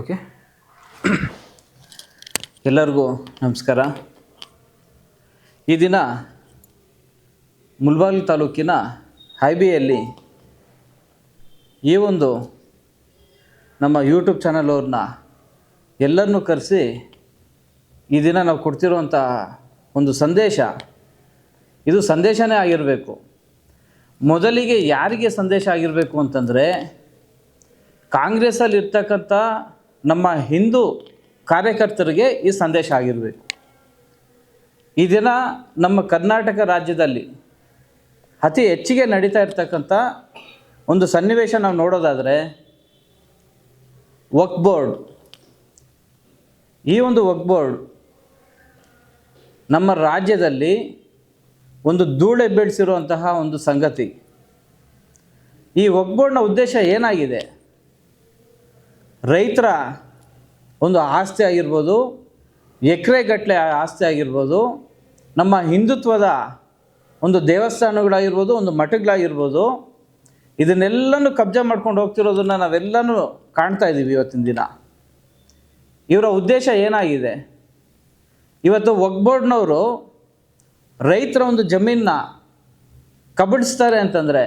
Okay? ಎಲ್ಲರಿಗೂ ನಮಸ್ಕಾರ. ಈ ದಿನ ಮುಲ್ಬಾಗಿಲು ತಾಲೂಕಿನ ಹೈಬಿಯಲ್ಲಿ ಈ ಒಂದು ನಮ್ಮ ಯೂಟ್ಯೂಬ್ ಚಾನಲ್ ಅವ್ರನ್ನ ಎಲ್ಲರನ್ನೂ ಕರೆಸಿ ಈ ದಿನ ನಾವು ಕೊಡ್ತಿರುವಂಥ ಒಂದು ಸಂದೇಶ. ಇದು ಸಂದೇಶನೇ ಆಗಿರಬೇಕು. ಮೊದಲಿಗೆ ಯಾರಿಗೆ ಸಂದೇಶ ಆಗಿರಬೇಕು ಅಂತಂದರೆ ಕಾಂಗ್ರೆಸ್ಸಲ್ಲಿ ಇರ್ತಕ್ಕಂಥ ನಮ್ಮ ಹಿಂದೂ ಕಾರ್ಯಕರ್ತರಿಗೆ ಈ ಸಂದೇಶ ಆಗಿರಬೇಕು ಈ ದಿನ ನಮ್ಮ ಕರ್ನಾಟಕ ರಾಜ್ಯದಲ್ಲಿ ಅತಿ ಹೆಚ್ಚಿಗೆ ನಡೀತಾ ಇರ್ತಕ್ಕಂಥ ಒಂದು ಸನ್ನಿವೇಶ ನಾವು ನೋಡೋದಾದರೆ ವಕ್ ಬೋರ್ಡ್ ಈ ಒಂದು ವಕ್ ಬೋರ್ಡ್ ನಮ್ಮ ರಾಜ್ಯದಲ್ಲಿ ಒಂದು ಧೂಳೆ ಬೀಳಿಸಿರುವಂತಹ ಒಂದು ಸಂಗತಿ. ಈ ವಕ್ ಬೋರ್ಡ್ನ ಉದ್ದೇಶ ಏನಾಗಿದೆ? ರೈತರ ಒಂದು ಆಸ್ತಿ ಆಗಿರ್ಬೋದು, ಎಕರೆಗಟ್ಟಲೆ ಆಸ್ತಿ ಆಗಿರ್ಬೋದು, ನಮ್ಮ ಹಿಂದುತ್ವದ ಒಂದು ದೇವಸ್ಥಾನಗಳಾಗಿರ್ಬೋದು, ಒಂದು ಮಠಗಳಾಗಿರ್ಬೋದು, ಇದನ್ನೆಲ್ಲನೂ ಕಬ್ಜಾ ಮಾಡ್ಕೊಂಡು ಹೋಗ್ತಿರೋದನ್ನು ನಾವೆಲ್ಲನೂ ಕಾಣ್ತಾ ಇದ್ದೀವಿ ಇವತ್ತಿನ ದಿನ. ಇವರ ಉದ್ದೇಶ ಏನಾಗಿದೆ? ಇವತ್ತು ಒಗ್ಬೋರ್ಡ್ನವರು ರೈತರ ಒಂದು ಜಮೀನನ್ನ ಕಬಡಿಸ್ತಾರೆ ಅಂತಂದರೆ,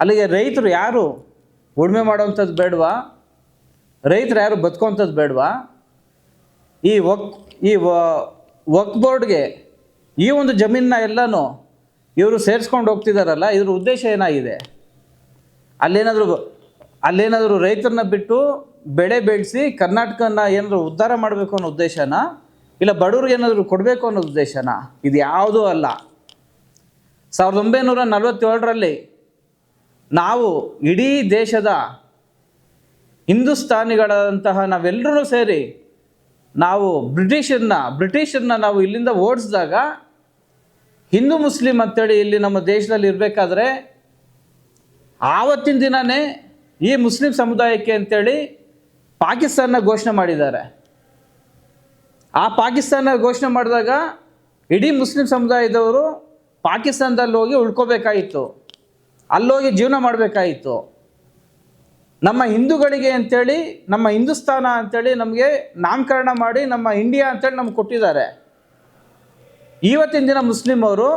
ಅಲ್ಲಿಗೆ ರೈತರು ಯಾರು ಉಳುಮೆ ಮಾಡೋವಂಥದ್ದು ಬೇಡವಾ? ರೈತರು ಯಾರು ಬದುಕೋಂಥದ್ದು ಬೇಡವಾ? ಈ ವಕ್ ಈ ವಕ್ ಬೋರ್ಡ್ಗೆ ಈ ಒಂದು ಜಮೀನನ್ನ ಎಲ್ಲನೂ ಇವರು ಸೇರಿಸ್ಕೊಂಡು ಹೋಗ್ತಿದ್ದಾರಲ್ಲ ಇದ್ರ ಉದ್ದೇಶ ಏನಾಗಿದೆ? ಅಲ್ಲೇನಾದರೂ ಅಲ್ಲೇನಾದರೂ ರೈತರನ್ನ ಬಿಟ್ಟು ಬೆಳೆ ಬೆಳೆಸಿ ಕರ್ನಾಟಕನ ಏನಾದರೂ ಉದ್ಧಾರ ಮಾಡಬೇಕು ಅನ್ನೋ ಉದ್ದೇಶನ? ಇಲ್ಲ ಬಡವ್ರಿಗೆ ಏನಾದರೂ ಕೊಡಬೇಕು ಅನ್ನೋ ಉದ್ದೇಶನ? ಇದು ಯಾವುದೂ ಅಲ್ಲ. ಸಾವಿರದ ಒಂಬೈನೂರ ನಲವತ್ತೇಳರಲ್ಲಿ ನಾವು ಇಡೀ ದೇಶದ ಹಿಂದೂಸ್ತಾನಿಗಳಂತಹ ನಾವೆಲ್ಲರೂ ಸೇರಿ ನಾವು ಬ್ರಿಟಿಷರನ್ನ ಬ್ರಿಟಿಷರನ್ನ ನಾವು ಇಲ್ಲಿಂದ ಓಡಿಸಿದಾಗ ಹಿಂದೂ ಮುಸ್ಲಿಂ ಅಂತೇಳಿ ಇಲ್ಲಿ ನಮ್ಮ ದೇಶದಲ್ಲಿ ಇರಬೇಕಾದ್ರೆ ಆವತ್ತಿನ ದಿನವೇ ಈ ಮುಸ್ಲಿಂ ಸಮುದಾಯಕ್ಕೆ ಅಂತೇಳಿ ಪಾಕಿಸ್ತಾನ ಘೋಷಣೆ ಮಾಡಿದ್ದಾರೆ. ಆ ಪಾಕಿಸ್ತಾನ ಘೋಷಣೆ ಮಾಡಿದಾಗ ಇಡೀ ಮುಸ್ಲಿಂ ಸಮುದಾಯದವರು ಪಾಕಿಸ್ತಾನದಲ್ಲಿ ಹೋಗಿ ಉಳ್ಕೋಬೇಕಾಯಿತು. ಅಲ್ಲೋಗಿ ಜೀವನ ಮಾಡಬೇಕಾಯಿತು. ನಮ್ಮ ಹಿಂದೂಗಳಿಗೆ ಅಂತೇಳಿ, ನಮ್ಮ ಹಿಂದೂಸ್ತಾನ ಅಂತೇಳಿ ನಮಗೆ ನಾಮಕರಣ ಮಾಡಿ ನಮ್ಮ ಇಂಡಿಯಾ ಅಂತೇಳಿ ನಮ್ಗೆ ಕೊಟ್ಟಿದ್ದಾರೆ. ಇವತ್ತಿನ ದಿನ ಮುಸ್ಲಿಂ ಅವರು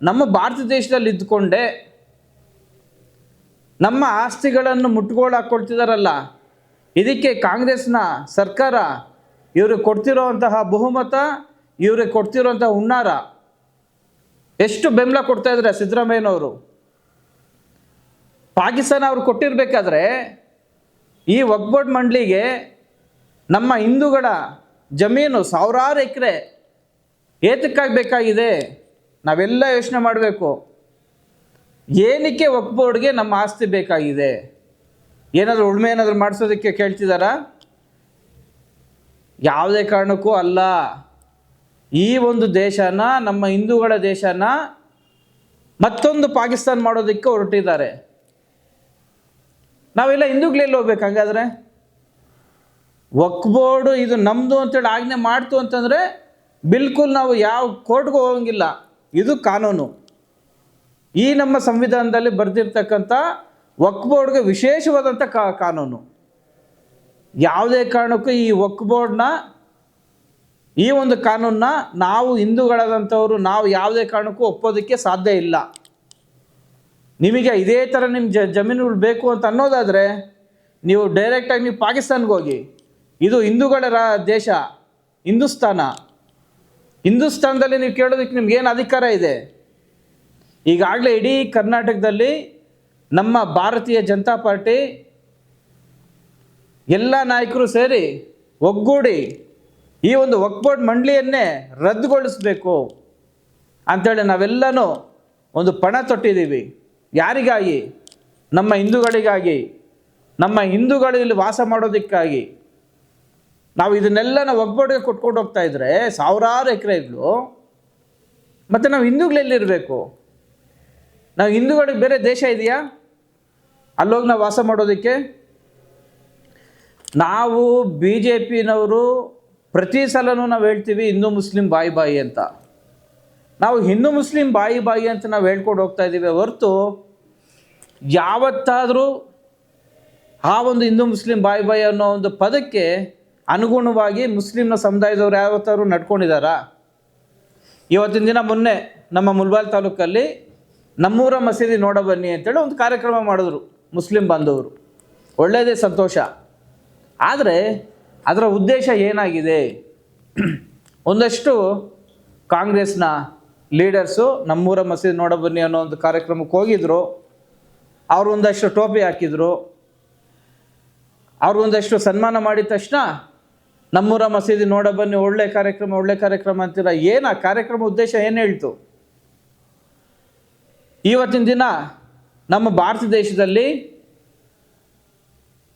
ನಮ್ಮ ಭಾರತ ದೇಶದಲ್ಲಿ ಇದ್ದುಕೊಂಡೆ ನಮ್ಮ ಆಸ್ತಿಗಳನ್ನು ಮುಟ್ಗೋಳು ಹಾಕ್ಕೊಳ್ತಿದಾರಲ್ಲ, ಇದಕ್ಕೆ ಕಾಂಗ್ರೆಸ್ನ ಸರ್ಕಾರ ಇವ್ರಿಗೆ ಕೊಡ್ತಿರೋವಂತಹ ಬಹುಮತ, ಇವ್ರಿಗೆ ಕೊಡ್ತಿರೋವಂಥ ಹುನ್ನಾರ. ಎಷ್ಟು ಬೆಂಬಲ ಕೊಡ್ತಾ ಇದ್ದಾರೆ ಸಿದ್ದರಾಮಯ್ಯನವರು. ಪಾಕಿಸ್ತಾನ ಅವ್ರು ಕೊಟ್ಟಿರಬೇಕಾದ್ರೆ ಈ ವಕ್ಬೋರ್ಡ್ ಮಂಡಳಿಗೆ ನಮ್ಮ ಹಿಂದೂಗಳ ಜಮೀನು ಸಾವಿರಾರು ಎಕರೆ ಏತಕ್ಕಾಗಿ ಬೇಕಾಗಿದೆ? ನಾವೆಲ್ಲ ಯೋಚನೆ ಮಾಡಬೇಕು. ಏನಕ್ಕೆ ವಕ್ಬೋರ್ಡ್ಗೆ ನಮ್ಮ ಆಸ್ತಿ ಬೇಕಾಗಿದೆ? ಏನಾದರೂ ಉಳುಮೆ ಏನಾದರೂ ಮಾಡಿಸೋದಕ್ಕೆ ಕೇಳ್ತಿದ್ದಾರಾ ಯಾವುದೇ ಕಾರಣಕ್ಕೂ ಅಲ್ಲ. ಈ ಒಂದು ದೇಶನ, ನಮ್ಮ ಹಿಂದೂಗಳ ದೇಶನ ಮತ್ತೊಂದು ಪಾಕಿಸ್ತಾನ ಮಾಡೋದಕ್ಕೆ ಹೊರಟಿದ್ದಾರೆ. ನಾವೆಲ್ಲ ಹಿಂದೂಗಳೆಲ್ಲಿ ಹೋಗ್ಬೇಕು ಹಂಗಾದ್ರೆ? ವಕ್ ಬೋರ್ಡು ಇದು ನಮ್ಮದು ಅಂತೇಳಿ ಆಜ್ಞೆ ಮಾಡ್ತು ಅಂತಂದರೆ ಬಿಲ್ಕುಲ್ ನಾವು ಯಾವ ಕೋರ್ಟ್ಗೂ ಹೋಗಂಗಿಲ್ಲ. ಇದು ಕಾನೂನು. ಈ ನಮ್ಮ ಸಂವಿಧಾನದಲ್ಲಿ ಬರೆದಿರ್ತಕ್ಕಂಥ ವಕ್ ವಿಶೇಷವಾದಂಥ ಕಾ ಕಾನೂನು. ಯಾವುದೇ ಕಾರಣಕ್ಕೂ ಈ ವಕ್ ಬೋರ್ಡ್ನ ಈ ಒಂದು ಕಾನೂನನ್ನ ನಾವು ಹಿಂದೂಗಳಾದಂಥವ್ರು ನಾವು ಯಾವುದೇ ಕಾರಣಕ್ಕೂ ಒಪ್ಪೋದಕ್ಕೆ ಸಾಧ್ಯ ಇಲ್ಲ. ನಿಮಗೆ ಇದೇ ಥರ ನಿಮ್ಮ ಜ, ಜಮೀನುಗಳು ಬೇಕು ಅಂತ ಅನ್ನೋದಾದರೆ ನೀವು ಡೈರೆಕ್ಟಾಗಿ ನೀವು ಪಾಕಿಸ್ತಾನ್ಗೆ ಹೋಗಿ. ಇದು ಹಿಂದೂಗಳ ರಾ, ದೇಶ ಹಿಂದೂಸ್ತಾನ ಹಿಂದೂಸ್ತಾನದಲ್ಲಿ ನೀವು ಕೇಳೋದಕ್ಕೆ ನಿಮ್ಗೆ ಏನು ಅಧಿಕಾರ ಇದೆ? ಈಗಾಗಲೇ ಇಡೀ ಕರ್ನಾಟಕದಲ್ಲಿ ನಮ್ಮ ಭಾರತೀಯ ಜನತಾ ಪಾರ್ಟಿ ಎಲ್ಲ ನಾಯಕರು ಸೇರಿ ಒಗ್ಗೂಡಿ ಈ ಒಂದು ವಕ್ಬೋರ್ಡ್ ಮಂಡಳಿಯನ್ನೇ ರದ್ದುಗೊಳಿಸಬೇಕು. ಅಂಥೇಳಿ ನಾವೆಲ್ಲನೂ ಒಂದು ಪಣ ತೊಟ್ಟಿದ್ದೀವಿ. ಯಾರಿಗಾಗಿ? ನಮ್ಮ ಹಿಂದೂಗಳಿಗಾಗಿ. ನಮ್ಮ ಹಿಂದೂಗಳು ಇಲ್ಲಿ ವಾಸ ಮಾಡೋದಕ್ಕಾಗಿ. ನಾವು ಇದನ್ನೆಲ್ಲ ನಾವು ಒಗ್ಬೋರ್ಡ್ಗೆ ಕೊಟ್ಕೊಂಡು ಹೋಗ್ತಾ ಇದ್ರೆ ಸಾವಿರಾರು ಎಕರೆಗಳು, ಮತ್ತು ನಾವು ಹಿಂದೂಗಳೆಲ್ಲಿರಬೇಕು ನಾವು ಹಿಂದೂಗಳಿಗೆ ಬೇರೆ ದೇಶ ಇದೆಯಾ? ಅಲ್ಲೋಗಿ ನಾವು ವಾಸ ಮಾಡೋದಕ್ಕೆ? ನಾವು ಬಿ ಜೆ ಪಿನವರು ಪ್ರತಿ ಸಲನೂ ನಾವು ಹೇಳ್ತೀವಿ ಹಿಂದೂ ಮುಸ್ಲಿಂ ಬಾಯಿ ಬಾಯಿ ಅಂತ. ನಾವು ಹಿಂದೂ ಮುಸ್ಲಿಂ ಬಾಯಿ ಬಾಯಿ ಅಂತ ನಾವು ಹೇಳ್ಕೊಂಡು ಹೋಗ್ತಾ ಇದ್ದೀವಿ ಹೊರತು ಯಾವತ್ತಾದರೂ ಆ ಒಂದು ಹಿಂದೂ ಮುಸ್ಲಿಂ ಬಾಯಿ ಬಾಯಿ ಅನ್ನೋ ಒಂದು ಪದಕ್ಕೆ ಅನುಗುಣವಾಗಿ ಮುಸ್ಲಿಂನ ಸಮುದಾಯದವ್ರು ಯಾವತ್ತಾದ್ರು ನಡ್ಕೊಂಡಿದ್ದಾರಾ ಇವತ್ತಿನ ದಿನ ಮೊನ್ನೆ ನಮ್ಮ ಮುಲ್ಬಾಲ್ ತಾಲೂಕಲ್ಲಿ ನಮ್ಮೂರ ಮಸೀದಿ ನೋಡ ಬನ್ನಿ ಅಂತೇಳಿ ಒಂದು ಕಾರ್ಯಕ್ರಮ ಮಾಡಿದ್ರು ಮುಸ್ಲಿಂ ಬಾಂಧವರು. ಒಳ್ಳೆಯದೇ ಸಂತೋಷ. ಆದರೆ ಅದರ ಉದ್ದೇಶ ಏನಾಗಿದೆ? ಒಂದಷ್ಟು ಕಾಂಗ್ರೆಸ್ನ ಲೀಡರ್ಸು ನಮ್ಮೂರ ಮಸೀದಿ ನೋಡ ಬನ್ನಿ ಅನ್ನೋ ಒಂದು ಕಾರ್ಯಕ್ರಮಕ್ಕೆ ಹೋಗಿದ್ರು. ಅವರು ಒಂದಷ್ಟು ಟೋಪಿ ಹಾಕಿದ್ರು. ಅವ್ರು ಒಂದಷ್ಟು ಸನ್ಮಾನ ಮಾಡಿದ ತಕ್ಷಣ ನಮ್ಮೂರ ಮಸೀದಿ ನೋಡ ಬನ್ನಿ, ಒಳ್ಳೆ ಕಾರ್ಯಕ್ರಮ ಒಳ್ಳೆ ಕಾರ್ಯಕ್ರಮ ಅಂತೀರ. ಏನು ಕಾರ್ಯಕ್ರಮ ಉದ್ದೇಶ ಏನು ಹೇಳ್ತು? ಇವತ್ತಿನ ದಿನ ನಮ್ಮ ಭಾರತ ದೇಶದಲ್ಲಿ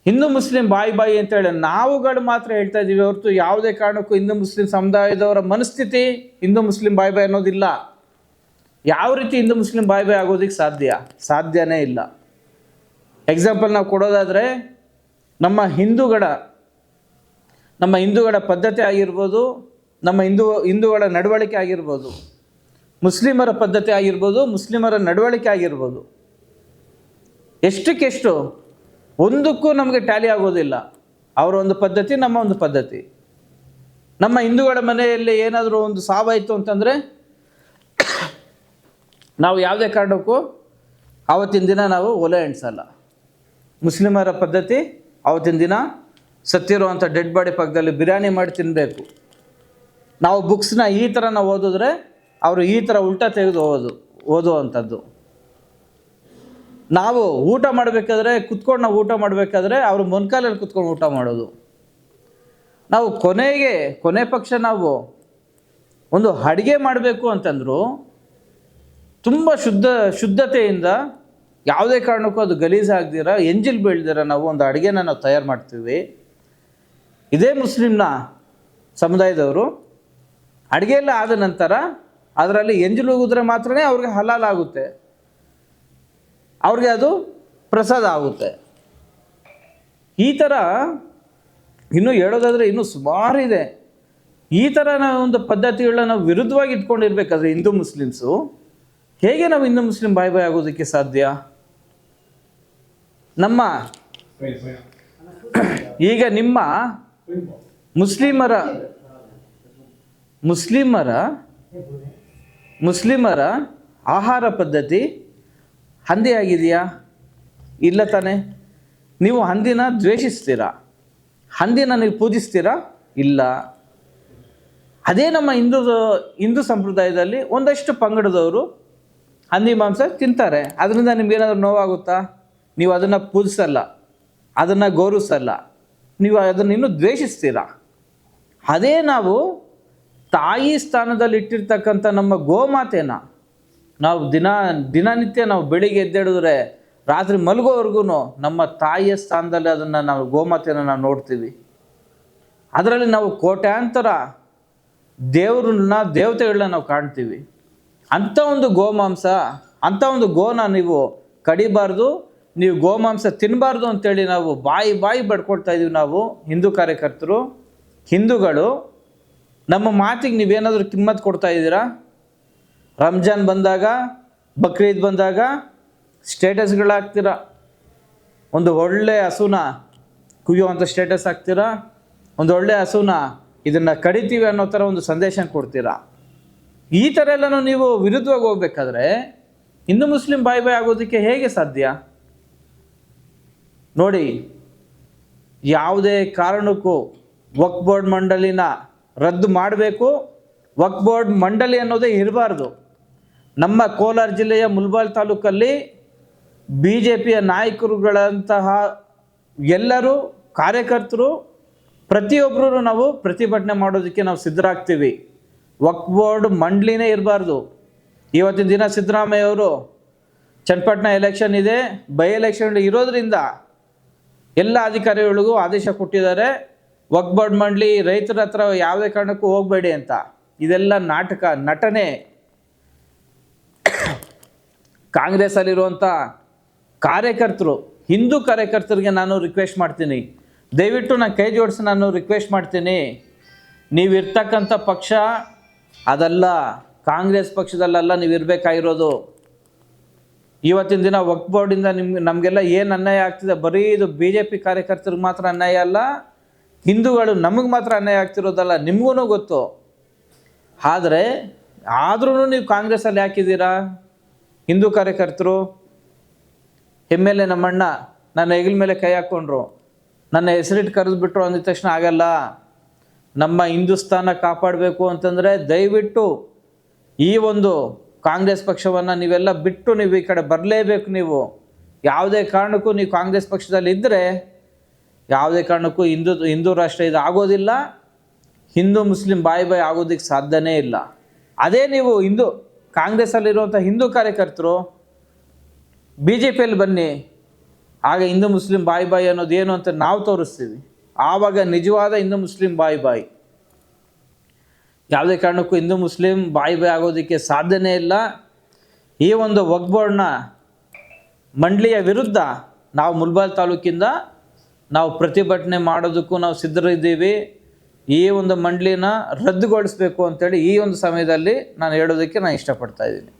ಹಿಂದೂ ಮುಸ್ಲಿಂ ಬಾಯಿ ಬಾಯಿ ಅಂತೇಳಿ ನಾವುಗಳು ಮಾತ್ರ ಹೇಳ್ತಾ ಇದ್ದೀವಿ ಹೊರತು ಯಾವುದೇ ಕಾರಣಕ್ಕೂ ಹಿಂದೂ ಮುಸ್ಲಿಂ ಸಮುದಾಯದವರ ಮನಸ್ಥಿತಿ ಹಿಂದೂ ಮುಸ್ಲಿಂ ಬಾಯಿ ಬಾಯಿ ಅನ್ನೋದಿಲ್ಲ. ಯಾವ ರೀತಿ ಹಿಂದೂ ಮುಸ್ಲಿಂ ಬಾಯಿ ಬಾಯಿ ಆಗೋದಕ್ಕೆ ಸಾಧ್ಯ? ಸಾಧ್ಯನೇ ಇಲ್ಲ. ಎಕ್ಸಾಂಪಲ್ ನಾವು ಕೊಡೋದಾದರೆ ನಮ್ಮ ಹಿಂದೂಗಳ ನಮ್ಮ ಹಿಂದೂಗಳ ಪದ್ಧತಿ ಆಗಿರ್ಬೋದು, ನಮ್ಮ ಹಿಂದೂ ಹಿಂದೂಗಳ ನಡವಳಿಕೆ ಆಗಿರ್ಬೋದು. ಮುಸ್ಲಿಮರ ಪದ್ಧತಿ ಆಗಿರ್ಬೋದು, ಮುಸ್ಲಿಮರ ನಡವಳಿಕೆ ಆಗಿರ್ಬೋದು. ಎಷ್ಟಕ್ಕೆಷ್ಟು? ಒಂದಕ್ಕೂ ನಮಗೆ ಟ್ಯಾಲಿ ಆಗೋದಿಲ್ಲ. ಅವರ ಒಂದು ಪದ್ಧತಿ, ನಮ್ಮ ಒಂದು ಪದ್ಧತಿ. ನಮ್ಮ ಹಿಂದೂಗಳ ಮನೆಯಲ್ಲಿ ಏನಾದರೂ ಒಂದು ಸಾವಾಯಿತು ಅಂತಂದರೆ, ನಾವು ಯಾವುದೇ ಕಾರಣಕ್ಕೂ ಆವತ್ತಿನ ದಿನ ನಾವು ಒಲೆ ಎಣಿಸಲ್ಲ. ಮುಸ್ಲಿಮರ ಪದ್ಧತಿ, ಆವತ್ತಿನ ದಿನ ಸತ್ತಿರುವಂಥ ಡೆಡ್ ಬಾಡಿ ಪಕ್ಕದಲ್ಲಿ ಬಿರಿಯಾನಿ ಮಾಡಿ ತಿನ್ನಬೇಕು ನಾವು ಬುಕ್ಸ್ನ ಈ ಥರ ನಾವು ಓದಿದ್ರೆ, ಅವರು ಈ ಥರ ಉಲ್ಟಾ ತೆಗೆದು ಓದು, ಓದುವಂಥದ್ದು. ನಾವು ಊಟ ಮಾಡಬೇಕಾದ್ರೆ ಕುತ್ಕೊಂಡು ನಾವು ಊಟ ಮಾಡಬೇಕಾದ್ರೆ ಅವರು ಮೊನ್ಕಾಲಲ್ಲಿ ಕುತ್ಕೊಂಡು ಊಟ ಮಾಡೋದು. ನಾವು ಕೊನೆಗೆ, ಕೊನೆ ಪಕ್ಷ ನಾವು ಒಂದು ಅಡುಗೆ ಮಾಡಬೇಕು ಅಂತಂದ್ರು ತುಂಬ ಶುದ್ಧ, ಶುದ್ಧತೆಯಿಂದ ಯಾವುದೇ ಕಾರಣಕ್ಕೂ ಅದು ಗಲೀಜಾಗ್ದಿರ ಎಂಜಿಲ್ ಬೀಳ್ದಿರ ನಾವು ಒಂದು ಅಡುಗೆನ ನಾವು ತಯಾರು ಮಾಡ್ತೀವಿ. ಇದೇ ಮುಸ್ಲಿಮ್ನ ಸಮುದಾಯದವರು ಅಡುಗೆ ಎಲ್ಲ ಆದ ನಂತರ ಅದರಲ್ಲಿ ಎಂಜಿಲ್ ಹೋಗಿದ್ರೆ ಮಾತ್ರನೇ ಅವ್ರಿಗೆ ಹಲಾಲ್ ಆಗುತ್ತೆ. ಅವ್ರಿಗೆ ಅದು ಪ್ರಸಾದ ಆಗುತ್ತೆ. ಈ ಥರ ಇನ್ನೂ ಹೇಳೋದಾದರೆ ಇನ್ನೂ ಸುಮಾರು ಇದೆ. ಈ ಥರ ನಾವು ಒಂದು ಪದ್ಧತಿಗಳನ್ನ ನಾವು ವಿರುದ್ಧವಾಗಿ ಇಟ್ಕೊಂಡಿರ್ಬೇಕಾದ್ರೆ ಹಿಂದೂ ಮುಸ್ಲಿಮ್ಸು, ಹೇಗೆ ನಾವು ಹಿಂದೂ ಮುಸ್ಲಿಂ ಬಾಯ್ ಬಾಯ್ ಆಗೋದಕ್ಕೆ ಸಾಧ್ಯ? ನಮ್ಮ ಈಗ ನಿಮ್ಮ ಮುಸ್ಲಿಮರ ಮುಸ್ಲಿಮರ ಮುಸ್ಲಿಮರ ಆಹಾರ ಪದ್ಧತಿ ಹಂದಿ ಆಗಿದೆಯಾ? ಇಲ್ಲ ತಾನೆ. ನೀವು ಹಂದಿನ ದ್ವೇಷಿಸ್ತೀರಾ? ಹಂದಿನ ನೀವು ಪೂಜಿಸ್ತೀರಾ? ಇಲ್ಲ. ಅದೇ ನಮ್ಮ ಹಿಂದೂ ಹಿಂದೂ ಸಂಪ್ರದಾಯದಲ್ಲಿ ಒಂದಷ್ಟು ಪಂಗಡದವರು ಹಂದಿ ಮಾಂಸ ತಿಂತಾರೆ. ಅದರಿಂದ ನಿಮ್ಗೇನಾದ್ರೂ ನೋವಾಗುತ್ತಾ? ನೀವು ಅದನ್ನು ಪೂಜಿಸಲ್ಲ. ಅದನ್ನು ಗೌರವಿಸಲ್ಲ. ನೀವು ಅದನ್ನು ಇನ್ನೂ ದ್ವೇಷಿಸ್ತೀರಾ? ಅದೇ ನಾವು ತಾಯಿ ಸ್ಥಾನದಲ್ಲಿ ಇಟ್ಟಿರ್ತಕ್ಕಂಥ ನಮ್ಮ ಗೋಮಾತೆನ ನಾವು ದಿನ, ದಿನನಿತ್ಯ ನಾವು ಬೆಳಿಗ್ಗೆ ಎದ್ದೇಳಿದ್ರೆ ರಾತ್ರಿ ಮಲಗೋವರೆಗೂ ನಮ್ಮ ತಾಯಿಯ ಸ್ಥಾನದಲ್ಲಿ ಅದನ್ನು ನಾವು ಗೋಮಾತೆಯನ್ನು ನಾವು ನೋಡ್ತೀವಿ. ಅದರಲ್ಲಿ ನಾವು ಕೋಟ್ಯಾಂತರ ದೇವ್ರನ್ನ, ದೇವತೆಗಳನ್ನ ನಾವು ಕಾಣ್ತೀವಿ. ಅಂಥ ಒಂದು ಗೋಮಾಂಸ, ಅಂಥ ಒಂದು ಗೋನ ನೀವು ಕಡಿಬಾರ್ದು, ನೀವು ಗೋಮಾಂಸ ತಿನ್ನಬಾರ್ದು ಅಂತೇಳಿ ನಾವು ಬಾಯಿ ಬಾಯಿ ಬಡ್ಕೊಳ್ತಾ ಇದೀವಿ ನಾವು, ಹಿಂದೂ ಕಾರ್ಯಕರ್ತರು, ಹಿಂದೂಗಳು. ನಮ್ಮ ಮಾತಿಗೆ ನೀವೇನಾದರೂ ಕಿಮ್ಮತ್ತು ಕೊಡ್ತಾ ಇದ್ದೀರಾ? ರಂಜಾನ್ ಬಂದಾಗ, ಬಕ್ರೀದ್ ಬಂದಾಗ ಸ್ಟೇಟಸ್ಗಳಾಗ್ತೀರ? ಒಂದು ಒಳ್ಳೆ ಹಸುನ ಕುಯ್ಯುವಂಥ ಸ್ಟೇಟಸ್ ಆಗ್ತೀರಾ? ಒಂದು ಒಳ್ಳೆ ಹಸುನ ಇದನ್ನು ಕಡಿತೀವಿ ಅನ್ನೋ ಥರ ಒಂದು ಸಂದೇಶ ಕೊಡ್ತೀರಾ? ಈ ಥರ ಎಲ್ಲನೂ ನೀವು ವಿರುದ್ಧವಾಗಿ ಹೋಗ್ಬೇಕಾದ್ರೆ ಹಿಂದೂ ಮುಸ್ಲಿಂ ಬಾಯ್ ಬಾಯ್ ಆಗೋದಕ್ಕೆ ಹೇಗೆ ಸಾಧ್ಯ? ನೋಡಿ, ಯಾವುದೇ ಕಾರಣಕ್ಕೂ ವಕ್ ಬೋರ್ಡ್ ಮಂಡಳಿನ ರದ್ದು ಮಾಡಬೇಕು. ವಕ್ ಬೋರ್ಡ್ ಮಂಡಳಿ ಅನ್ನೋದೇ ಇರಬಾರ್ದು. ನಮ್ಮ ಕೋಲಾರ ಜಿಲ್ಲೆಯ ಮುಲ್ಬಾಲ್ ತಾಲೂಕಲ್ಲಿ ಬಿ ಜೆ ಪಿಯ ನಾಯಕರುಗಳಂತಹ ಎಲ್ಲರೂ ಕಾರ್ಯಕರ್ತರು ಪ್ರತಿಯೊಬ್ಬರೂ ನಾವು ಪ್ರತಿಭಟನೆ ಮಾಡೋದಕ್ಕೆ ನಾವು ಸಿದ್ಧರಾಗ್ತೀವಿ. ವಕ್ ಬೋರ್ಡ್ ಮಂಡಳಿನೇ ಇರಬಾರ್ದು. ಇವತ್ತಿನ ದಿನ ಸಿದ್ದರಾಮಯ್ಯ ಅವರು, ಚನ್ನಪಟ್ಟಣ ಎಲೆಕ್ಷನ್ ಇದೆ, ಬೈ ಎಲೆಕ್ಷನ್ ಇರೋದ್ರಿಂದ ಎಲ್ಲ ಅಧಿಕಾರಿಗಳಿಗೂ ಆದೇಶ ಕೊಟ್ಟಿದ್ದಾರೆ. ವಕ್ ಬೋರ್ಡ್ ಮಂಡಳಿ ರೈತರ ಹತ್ರ ಯಾವುದೇ ಕಾರಣಕ್ಕೂ ಹೋಗಬೇಡಿ ಅಂತ. ಇದೆಲ್ಲ ನಾಟಕ, ನಟನೆ. ಕಾಂಗ್ರೆಸ್ಸಲ್ಲಿರುವಂಥ ಕಾರ್ಯಕರ್ತರು, ಹಿಂದೂ ಕಾರ್ಯಕರ್ತರಿಗೆ ನಾನು ರಿಕ್ವೆಸ್ಟ್ ಮಾಡ್ತೀನಿ. ದಯವಿಟ್ಟು ನಾನು ಕೈ ಜೋಡಿಸಿ ನಾನು ರಿಕ್ವೆಸ್ಟ್ ಮಾಡ್ತೀನಿ. ನೀವಿರ್ತಕ್ಕಂಥ ಪಕ್ಷ ಅದಲ್ಲ, ಕಾಂಗ್ರೆಸ್ ಪಕ್ಷದಲ್ಲೆಲ್ಲ ನೀವು ಇರಬೇಕಾಗಿರೋದು. ಇವತ್ತಿನ ದಿನ ವಕ್ ಬೋರ್ಡಿಂದ ನಿಮ್ಗೆ ನಮಗೆಲ್ಲ ಏನು ಅನ್ಯಾಯ ಆಗ್ತಿದೆ? ಬರೀ ಇದು ಬಿ ಜೆ ಪಿ ಕಾರ್ಯಕರ್ತರಿಗೆ ಮಾತ್ರ ಅನ್ಯಾಯ ಅಲ್ಲ, ಹಿಂದೂಗಳು ನಮಗೆ ಮಾತ್ರ ಅನ್ಯಾಯ ಆಗ್ತಿರೋದಲ್ಲ ನಿಮಗೂ ಗೊತ್ತು. ಆದರೆ ಆದ್ರೂ ನೀವು ಕಾಂಗ್ರೆಸ್ಸಲ್ಲಿ ಯಾಕಿದ್ದೀರಾ? ಹಿಂದೂ ಕಾರ್ಯಕರ್ತರು ಎ ನಮ್ಮಣ್ಣ ನನ್ನ ಹೆಗಲ ಮೇಲೆ ಕೈ ಹಾಕ್ಕೊಂಡ್ರು ನನ್ನ ಹೆಸರಿಟ್ಟು ಕರೆದ್ಬಿಟ್ರು ಅಂದಿದ ತಕ್ಷಣ ಆಗಲ್ಲ. ನಮ್ಮ ಹಿಂದೂಸ್ತಾನ ಕಾಪಾಡಬೇಕು ಅಂತಂದರೆ ದಯವಿಟ್ಟು ಈ ಒಂದು ಕಾಂಗ್ರೆಸ್ ಪಕ್ಷವನ್ನು ನೀವೆಲ್ಲ ಬಿಟ್ಟು ನೀವು ಈ ಕಡೆ ಬರಲೇಬೇಕು ನೀವು. ಯಾವುದೇ ಕಾರಣಕ್ಕೂ ನೀವು ಕಾಂಗ್ರೆಸ್ ಪಕ್ಷದಲ್ಲಿ ಇದ್ದರೆ ಯಾವುದೇ ಕಾರಣಕ್ಕೂ ಹಿಂದೂ ಹಿಂದೂ ರಾಷ್ಟ್ರ ಇದು ಆಗೋದಿಲ್ಲ. ಹಿಂದೂ, ಮುಸ್ಲಿಂ ಬಾಯಿ ಬಾಯಿ ಆಗೋದಕ್ಕೆ ಸಾಧ್ಯನೇ ಇಲ್ಲ. ಅದೇ ನೀವು ಹಿಂದೂ ಕಾಂಗ್ರೆಸ್ಸಲ್ಲಿರುವಂಥ ಹಿಂದೂ ಕಾರ್ಯಕರ್ತರು ಬಿ ಜೆ ಪಿಯಲ್ಲಿ ಬನ್ನಿ, ಆಗ ಹಿಂದೂ ಮುಸ್ಲಿಂ ಬಾಯಿ ಬಾಯಿ ಅನ್ನೋದು ಏನು ಅಂತ ನಾವು ತೋರಿಸ್ತೀವಿ. ಆವಾಗ ನಿಜವಾದ ಹಿಂದೂ ಮುಸ್ಲಿಂ ಬಾಯಿ ಬಾಯಿ. ಯಾವುದೇ ಕಾರಣಕ್ಕೂ ಹಿಂದೂ ಮುಸ್ಲಿಂ ಬಾಯಿ ಬಾಯಿ ಆಗೋದಕ್ಕೆ ಸಾಧ್ಯನೇ ಇಲ್ಲ. ಈ ಒಂದು ಒಗ್ಬೋರ್ಡ್ನ ಮಂಡಳಿಯ ವಿರುದ್ಧ ನಾವು ಮುಲ್ಬಾಲ್ ತಾಲೂಕಿಂದ ನಾವು ಪ್ರತಿಭಟನೆ ಮಾಡೋದಕ್ಕೂ ನಾವು ಸಿದ್ಧರಿದ್ದೀವಿ. ಈ ಒಂದು ಮಂಡಳಿನ ರದ್ದುಗೊಳಿಸಬೇಕು ಅಂತೇಳಿ ಈ ಒಂದು ಸಮಯದಲ್ಲಿ ನಾನು ಹೇಳೋದಕ್ಕೆ ನಾನು ಇಷ್ಟಪಡ್ತಾ ಇದ್ದೀನಿ.